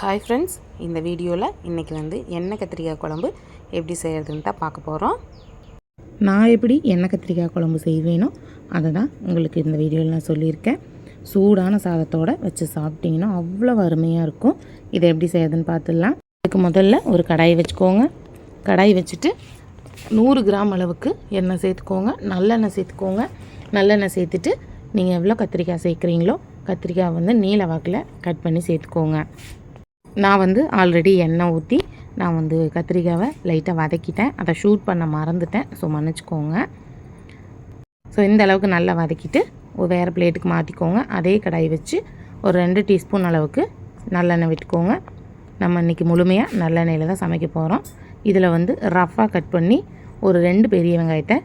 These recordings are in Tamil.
ஹாய் ஃப்ரெண்ட்ஸ் இந்த வீடியோவில் இன்றைக்கி வந்து எண்ணெய் கத்திரிக்காய் குழம்பு எப்படி செய்கிறதுன்னு தான் பார்க்க போகிறோம் நான் எப்படி எண்ணெய் கத்திரிக்காய் குழம்பு செய்வேனோ அதை தான் உங்களுக்கு இந்த வீடியோவில் நான் சொல்லியிருக்கேன். சூடான சாதத்தோடு வச்சு சாப்பிட்டிங்கன்னா அவ்வளோ அருமையாக இருக்கும். இதை எப்படி செய்கிறதுன்னு பார்த்துடலாம். அதுக்கு முதல்ல ஒரு கடாய் வச்சுக்கோங்க. கடாய் வச்சுட்டு நூறு கிராம் அளவுக்கு எண்ணெய் சேர்த்துக்கோங்க. நல்லெண்ணெய் சேர்த்துக்கோங்க. நல்லெண்ணெய் சேர்த்துட்டு நீங்கள் எவ்வளோ கத்திரிக்காய் சேர்க்குறீங்களோ கத்திரிக்காய் வந்து நீல வாக்கில் கட் பண்ணி சேர்த்துக்கோங்க. நான் வந்து ஆல்ரெடி எண்ணெய் ஊற்றி நான் வந்து கத்திரிக்காவை லைட்டாக வதக்கிட்டேன். அதை ஷூட் பண்ண மறந்துட்டேன். ஸோ மன்னிச்சிக்கோங்க. ஸோ இந்த அளவுக்கு நல்லா வதக்கிட்டு வேறு பிளேட்டுக்கு மாற்றிக்கோங்க அதே கடாய் வச்சு ஒரு ரெண்டு டீஸ்பூன் அளவுக்கு நல்லெண்ணெய் விட்டுக்கோங்க. நம்ம இன்றைக்கி முழுமையாக நல்லெண்ணெயில் தான் சமைக்க போகிறோம் இதில் வந்து ரஃப்பாக கட் பண்ணி ஒரு ரெண்டு பெரிய வெங்காயத்தை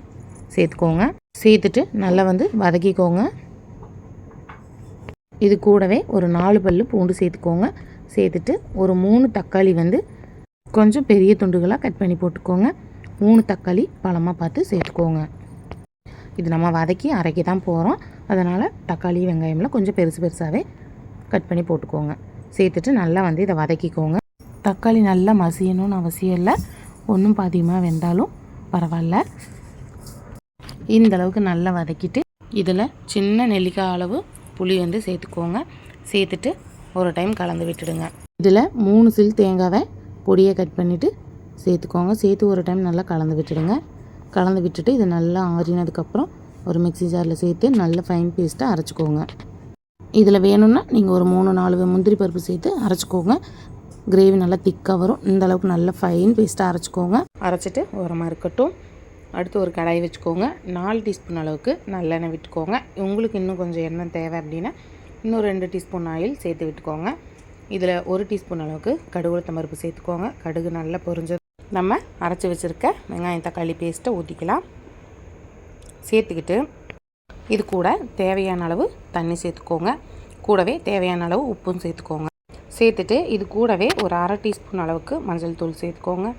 சேர்த்துக்கோங்க. சேர்த்துட்டு நல்லா வந்து வதக்கிக்கோங்க. இது கூடவே ஒரு நாலு பல் பூண்டு சேர்த்துக்கோங்க. சேர்த்துட்டு ஒரு மூணு தக்காளி வந்து கொஞ்சம் பெரிய துண்டுகளாக கட் பண்ணி போட்டுக்கோங்க. மூணு தக்காளி பழமாக பார்த்து சேர்த்துக்கோங்க. இது நம்ம வதக்கி அரைக்க தான் போகிறோம் அதனால் தக்காளி வெங்காயம்லாம் கொஞ்சம் பெருசு பெருசாகவே கட் பண்ணி போட்டுக்கோங்க. சேர்த்துட்டு நல்லா வந்து இதை வதக்கிக்கோங்க. தக்காளி நல்லா மசியணும்னு அவசியம் இல்லை. ஒன்றும் பாதியமாக வெந்தாலும் பரவாயில்ல. இந்த அளவுக்கு நல்லா வதக்கிட்டு இதில் சின்ன நெல்லிக்காய் அளவு புளி வந்து சேர்த்துக்கோங்க. சேர்த்துட்டு ஒரு டைம் கலந்து விட்டுடுங்க. இதில் மூணு சில் தேங்காவை பொடியை கட் பண்ணிவிட்டு சேர்த்துக்கோங்க. சேர்த்து ஒரு டைம் நல்லா கலந்து விட்டுடுங்க. கலந்து விட்டுட்டு இது நல்லா ஆறினதுக்கப்புறம் ஒரு மிக்ஸி ஜாரில் சேர்த்து நல்ல ஃபைன் பேஸ்ட்டாக அரைச்சிக்கோங்க. இதில் வேணும்னா நீங்கள் ஒரு மூணு நாலு முந்திரி பருப்பு சேர்த்து அரைச்சிக்கோங்க. கிரேவி நல்லா திக்காக வரும். இந்த அளவுக்கு நல்ல ஃபைன் பேஸ்ட்டாக அரைச்சிக்கோங்க. அரைச்சிட்டு உரமாக இருக்கட்டும். அடுத்து ஒரு கடாய் வச்சுக்கோங்க. நாலு டீஸ்பூன் அளவுக்கு நல்லெண்ணெய் விட்டுக்கோங்க. உங்களுக்கு இன்னும் கொஞ்சம் எண்ணெய் தேவை அப்படின்னா இன்னும் ரெண்டு டீஸ்பூன் ஆயில் சேர்த்து விட்டுக்கோங்க. இதில் ஒரு டீஸ்பூன் அளவுக்கு கடுகு பருப்பு சேர்த்துக்கோங்க. கடுகு நல்லா பொரிஞ்சது நம்ம அரைச்சி வச்சுருக்க வெங்காயம் தக்காளி பேஸ்ட்டை ஊற்றிக்கலாம் சேர்த்துக்கிட்டு இது கூட தேவையான அளவு தண்ணி சேர்த்துக்கோங்க. கூடவே தேவையான அளவு உப்பும் சேர்த்துக்கோங்க. சேர்த்துட்டு இது கூடவே ஒரு அரை டீஸ்பூன் அளவுக்கு மஞ்சள் தூள் சேர்த்துக்கோங்க.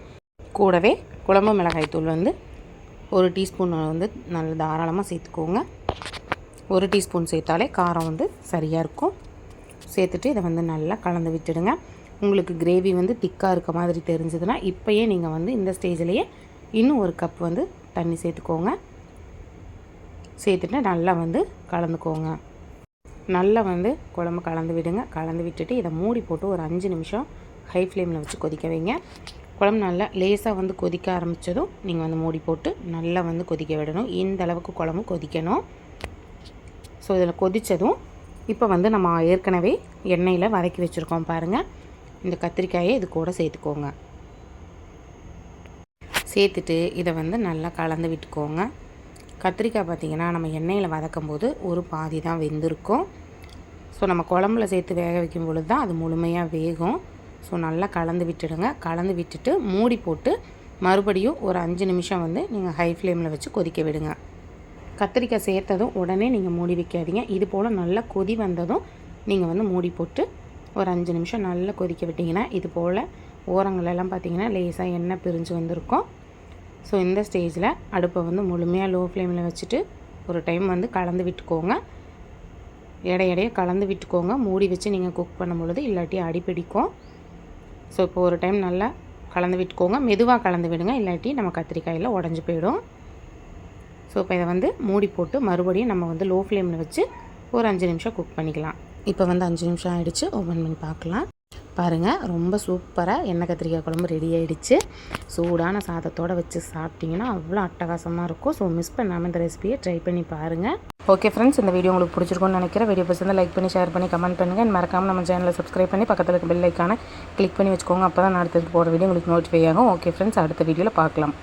கூடவே குழம்பு மிளகாய் தூள் வந்து ஒரு டீஸ்பூன் வந்து நல்ல தாராளமாக சேர்த்துக்கோங்க. ஒரு டீஸ்பூன் சேர்த்தாலே காரம் வந்து சரியாக இருக்கும். சேர்த்துட்டு இதை வந்து நல்லா கலந்து விட்டுடுங்க. உங்களுக்கு கிரேவி வந்து திக்காக இருக்க மாதிரி தெரிஞ்சதுன்னா இப்போயே நீங்கள் வந்து இந்த ஸ்டேஜ்லேயே இன்னும் ஒரு கப் வந்து தண்ணி சேர்த்துக்கோங்க. சேர்த்துட்டு நல்லா வந்து கலந்துக்கோங்க. நல்லா வந்து குழம்பு கலந்து விடுங்க. கலந்து விட்டுட்டு இதை மூடி போட்டு ஒரு அஞ்சு நிமிஷம் ஹை ஃப்ளேமில் வச்சு கொதிக்க வைங்க. குழம்பு நல்லா லேசாக வந்து கொதிக்க ஆரம்பித்ததும் நீங்கள் வந்து மூடி போட்டு நல்லா வந்து கொதிக்க விடணும். இந்த அளவுக்கு குழம்பு கொதிக்கணும். ஸோ இதில் கொதித்ததும் இப்போ வந்து நம்ம ஏற்கனவே எண்ணெயில் வதக்கி வச்சுருக்கோம் பாருங்கள் இந்த கத்திரிக்காயை இது கூட சேர்த்துக்கோங்க. சேர்த்துட்டு இதை வந்து நல்லா கலந்து விட்டுக்கோங்க. கத்திரிக்காய் பார்த்திங்கன்னா நம்ம எண்ணெயில் வதக்கும் போது ஒரு பாதி தான் வெந்திருக்கும். ஸோ நம்ம குழம்புல சேர்த்து வேக வைக்கும் பொழுது தான் அது முழுமையாக வேகும். ஸோ நல்லா கலந்து விட்டுடுங்க. கலந்து விட்டுட்டு மூடி போட்டு மறுபடியும் ஒரு அஞ்சு நிமிஷம் வந்து நீங்கள் ஹை ஃப்ளேமில் வச்சு கொதிக்க விடுங்க. கத்திரிக்காய் சேர்த்ததும் உடனே நீங்கள் மூடி வைக்காதீங்க. இது போல் நல்லா கொதி வந்ததும் நீங்கள் வந்து மூடி போட்டு ஒரு அஞ்சு நிமிஷம் நல்லா கொதிக்க விட்டிங்கன்னா இது போல் ஓரங்களெல்லாம் பார்த்திங்கன்னா லேசாக எண்ணெய் பிரிஞ்சு வந்திருக்கும். ஸோ இந்த ஸ்டேஜில் அடுப்பை வந்து முழுமையாக லோ ஃப்ளேமில் வச்சுட்டு ஒரு டைம் வந்து கலந்து விட்டுக்கோங்க. இடையிடையே கலந்து விட்டுக்கோங்க. மூடி வச்சு நீங்கள் குக் பண்ணும் பொழுது இல்லாட்டி அடிப்பிடிக்கும் ஸோ இப்போ ஒரு டைம் நல்லா கலந்து விட்டுக்கோங்க. மெதுவாக கலந்து விடுங்க. இல்லாட்டி நம்ம கத்திரிக்காயில் உடஞ்சி போயிடும். ஸோ இப்போ இதை வந்து மூடி போட்டு மறுபடியும் நம்ம வந்து லோ ஃப்ளேமில் வச்சு ஒரு அஞ்சு நிமிஷம் குக் பண்ணிக்கலாம். இப்போ வந்து அஞ்சு நிமிஷம் ஆகிடுச்சு ஓப்பன் பண்ணி பார்க்கலாம். பாருங்கள் ரொம்ப சூப்பராக எண்ணெய் கத்திரிக்காய் குழம்பு ரெடி ஆகிடுச்சு சூடான சாதத்தோடு வச்சு சாப்பிட்டிங்கன்னா அவ்வளோ அட்டகாசமாக இருக்கும். ஸோ மிஸ் பண்ணாமல் இந்த ரெசிபியை ட்ரை பண்ணி பாருங்கள் ஓகே ஃப்ரெண்ட்ஸ் இந்த வீடியோ உங்களுக்கு பிடிச்சிருக்கும்னு நினைக்கிறேன். வீடியோ பிடிச்சிருந்தா லைக் பண்ணி ஷேர் பண்ணி கமெண்ட் பண்ணுங்கள் மறக்காமல் நம்ம சேனலை சப்ஸ்கிரைப் பண்ணி பக்கத்தில் இருக்க பெல் ஐக்கானை கிளிக் பண்ணி வச்சுக்கோங்க. அப்போ தான் நான் அடுத்தது போகிற வீடியோ உங்களுக்கு நோட்டிஃபை ஆகும். ஓகே ஃப்ரெண்ட்ஸ் அடுத்த வீடியோவில் பார்க்கலாம்.